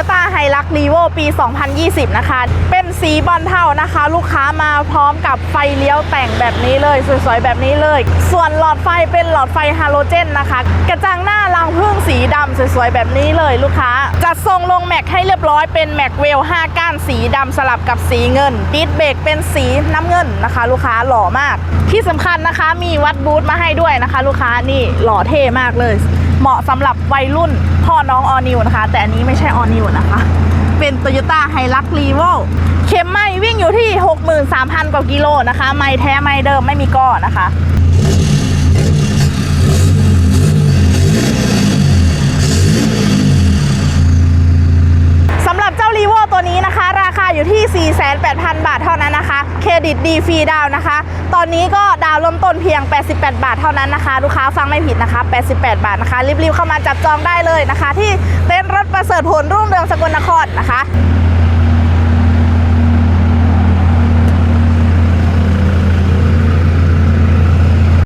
Toyota h i l u x r e v o ปี 2020 นะคะ เป็นสีบอลเทานะคะ ลูกค้ามาพร้อมกับไฟเลี้ยวแต่งแบบนี้เลย สวยๆ แบบนี้เลย ส่วนหลอดไฟเป็นหลอดไฟฮาโลเจนนะคะ กระจังหน้ารังพึ่งสีดำสวยๆ แบบนี้เลยลูกค้า จัดทรงลงแม็กให้เรียบร้อยเป็นแม็กเวล 5 ก้านสีดำสลับกับสีเงินดิสเบรกเป็นสีน้ำเงินนะคะ ลูกค้าหล่อมาก ที่สำคัญนะคะมีวัดบูทมาให้ด้วยนะคะ ลูกค้านี่หล่อเท่มากเลย เหมาะสำหรับวัยรุ่นพ่อน้องออนิวนะคะ แต่อันนี้ไม่ใช่ออนิวนะคะ เป็น Toyota h i l u x r e v o เข็มไม่วิ่งอยู่ที่ 63,000 กว่ากิโลนะคะ ไม่แท้ไม่เดิมไม่มีก้อนะคะสำหรับเจ้ารีโวตัวนี้นะคะ ราคาอยู่ที่ 48,000 บาทเท่านั้น เครดิตดีฟรีดาวนะคะ ตอนนี้ก็ดาวน์เริ่มต้นเพียง 88 บาทเท่านั้นนะคะ ลูกค้าฟังไม่ผิดนะคะ 88 บาทนะคะ รีบๆเข้ามาจับจองได้เลยนะคะ ที่เต็นท์รถประเสริฐผลรุ่งเรืองสกลนครนะคะ